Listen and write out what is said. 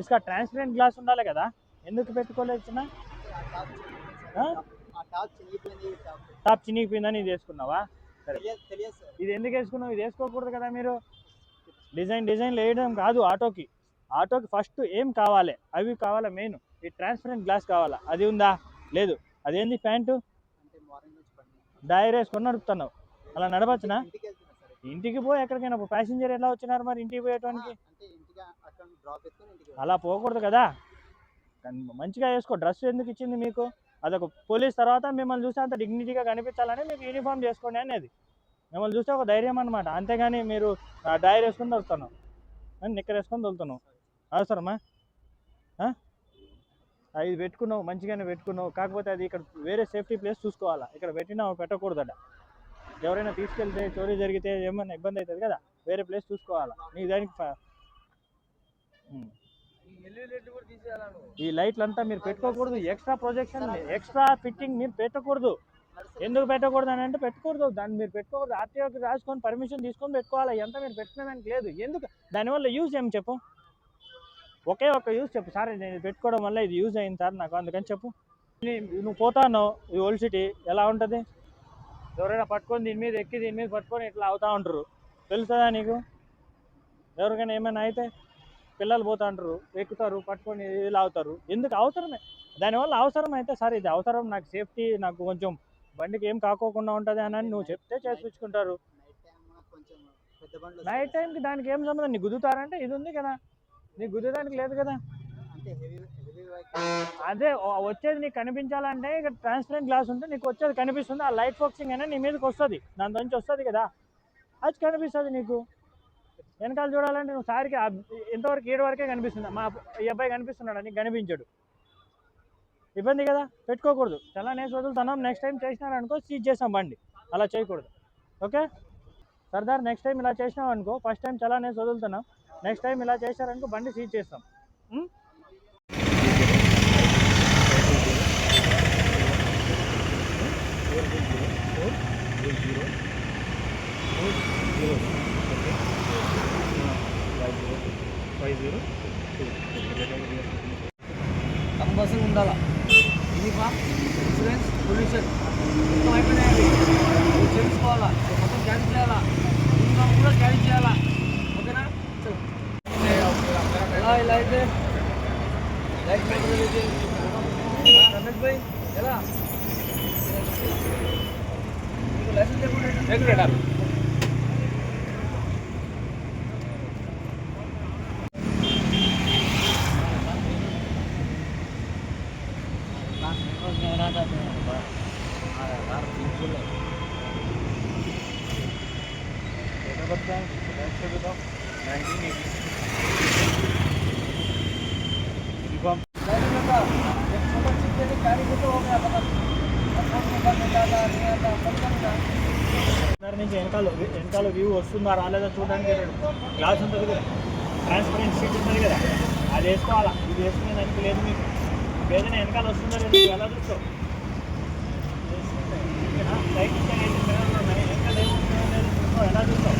ఇసుక transparent glass ఉండాలి కదా? ఎందుకు పెట్టుకోలేదు చిన్న? టాప్ చినిగిపోయింది టాప్ టాప్ చినిగిపోయిందని ఇది వేసుకున్నావా? సరే. ఇది ఎందుకు వేసుకున్నావు? ఇది వేసుకోకూడదు కదా మీరు. డిజైన్ డిజైన్ వేయడం కాదు ఆటోకి. ఆటోకి ఫస్ట్ ఏం కావాలి? అవి కావాలా మెయిన్ ఈ ట్రాన్స్పరెంట్ గ్లాస్ కావాలా? అది ఉందా? లేదు. అదేంది ప్యాంటు? డైర్ వేసుకొని నడుపుతున్నావు. అలా నడపచ్చునా? ఇంటికి పోయి ఎక్కడికైనా ప్యాసింజర్ ఎట్లా వచ్చినారు మరి ఇంటికి పోయేటానికి? అలా పోకూడదు కదా? మంచిగా వేసుకో. డ్రెస్ ఎందుకు ఇచ్చింది మీకు? అదొక పోలీస్ తర్వాత మిమ్మల్ని చూస్తే అంత డిగ్నిటీగా కనిపించాలని మీకు యూనిఫామ్ చేసుకోండి అనేది. మిమ్మల్ని చూస్తే ఒక ధైర్యం అనమాట అంతేగాని మీరు డైర్ వేసుకొని దొరుకుతున్నాం నిక్కర్ వేసుకొని దొరుకుతున్నాం అవసరమా? ఆ? ఇది పెట్టుకున్నావు మంచిగానే పెట్టుకున్నావు. కాకపోతే అది ఇక్కడ వేరే సేఫ్టీ ప్లేస్ చూసుకోవాలా? ఇక్కడ పెట్టినా పెట్టకూడదట. ఎవరైనా తీసుకెళ్తే చోరీ జరిగితే ఏమైనా ఇబ్బంది అవుతుంది కదా? వేరే ప్లేస్ చూసుకోవాలా? నీ దానికి ఈ లైట్లు అంతా మీరు పెట్టుకోకూడదు. ఎక్స్ట్రా ప్రొజెక్షన్ ఎక్స్ట్రా ఫిట్టింగ్ మీరు పెట్టకూడదు. ఎందుకు పెట్టకూడదు అని అంటే పెట్టుకూడదు. దాన్ని మీరు పెట్టుకోకూడదు. ఆర్టీఓకి రాసుకొని పర్మిషన్ తీసుకొని పెట్టుకోవాలి. ఎంత మీరు పెట్టుకునేదానికి లేదు. ఎందుకు? దానివల్ల యూజ్ ఏం చెప్పు? ఒకే ఒక్క యూజ్ చెప్పు. సార్ నేను పెట్టుకోవడం వల్ల ఇది యూజ్ అయింది సార్ నాకు. అందుకని చెప్పు. నువ్వు పోతాను ఈ ఓల్డ్ సిటీ ఎలా ఉంటుంది? ఎవరైనా పట్టుకొని దీని మీద ఎక్కి దీని మీద పట్టుకొని ఇట్లా అవుతా ఉంటారు. తెలుస్తుందా నీకు? ఎవరికైనా ఏమైనా అయితే పిల్లలు పోతాంటారు ఎక్కుతారు పట్టుకొని ఇలా అవుతారు ఎందుకు? అవసరమే. దానివల్ల అవసరం అయితే సరే ఇది అవసరం. నాకు సేఫ్టీ నాకు కొంచెం బండికి ఏం కాకోకుండా ఉంటుంది అని అని నువ్వు చెప్తే చేపించుకుంటారు. నైట్ టైం టైంకి దానికి ఏం సంబంధం? నీకు గుద్దుతారంటే ఇది ఉంది కదా. నీకు గుద్దడానికి లేదు కదా. అదే వచ్చేది నీకు కనిపించాలంటే ఇక ట్రాన్స్పరెంట్ గ్లాస్ ఉంటే నీకు వచ్చేది కనిపిస్తుంది. ఆ లైట్ ఫోక్సింగ్ అయినా నీ మీదకి వస్తుంది. దాని నుంచి వస్తుంది కదా. అది కనిపిస్తుంది నీకు. వెనకాల చూడాలంటే నువ్వు సారికి ఎంతవరకు ఏడు వరకే కనిపిస్తుంది. మా ఈ అబ్బాయి కనిపిస్తున్నాడు అని కనిపించాడు. ఇబ్బంది కదా? పెట్టుకోకూడదు. చాలా నేను వదులుతున్నాం నెక్స్ట్ టైం చేసినారనుకో సీజ్ చేసాం బండి. అలా చేయకూడదు. ఓకే? సర్దార్ నెక్స్ట్ టైం ఇలా చేసినాం అనుకో ఫస్ట్ టైం చాలా నేను వదులుతున్నాం నెక్స్ట్ టైం ఇలా చేశారనుకో బండి సీజ్ చేస్తాం. జీరో. Five zero. కంపల్సరీ ఉండాలా? Uniform insurance pollution. మొత్తం అయిపోయినాయి తెలుసుకోవాలా? మొత్తం క్యారీ చేయాలా? యూనిఫామ్ కూడా క్యారీ చేయాలా? ఓకేనా? ఎలా ఇలా అయితే. రమేష్ భాయ్ ఎలా? లైసెన్స్ లేకుండా దాని నుంచి వెనకాల వెనకాల వ్యూ వస్తుందా రాలేదా చూడడానికి గ్లాస్ ఉంటుంది కదా ట్రాన్స్పరెంట్ షీట్ ఉంటుంది కదా అది వేసుకోవాలా ఇది వేసుకునే దానికి లేదు మీకు ఏదైనా వెనకాల వస్తుందా లేదు ఎలా చూస్తావు ఆ, లైట్ ఇచ్చే లైట్ మిర్రర్లు ఉన్నాయి. వెనకాల ఏమొస్తుందో లేదు చూస్తావు ఎలా చూస్తావు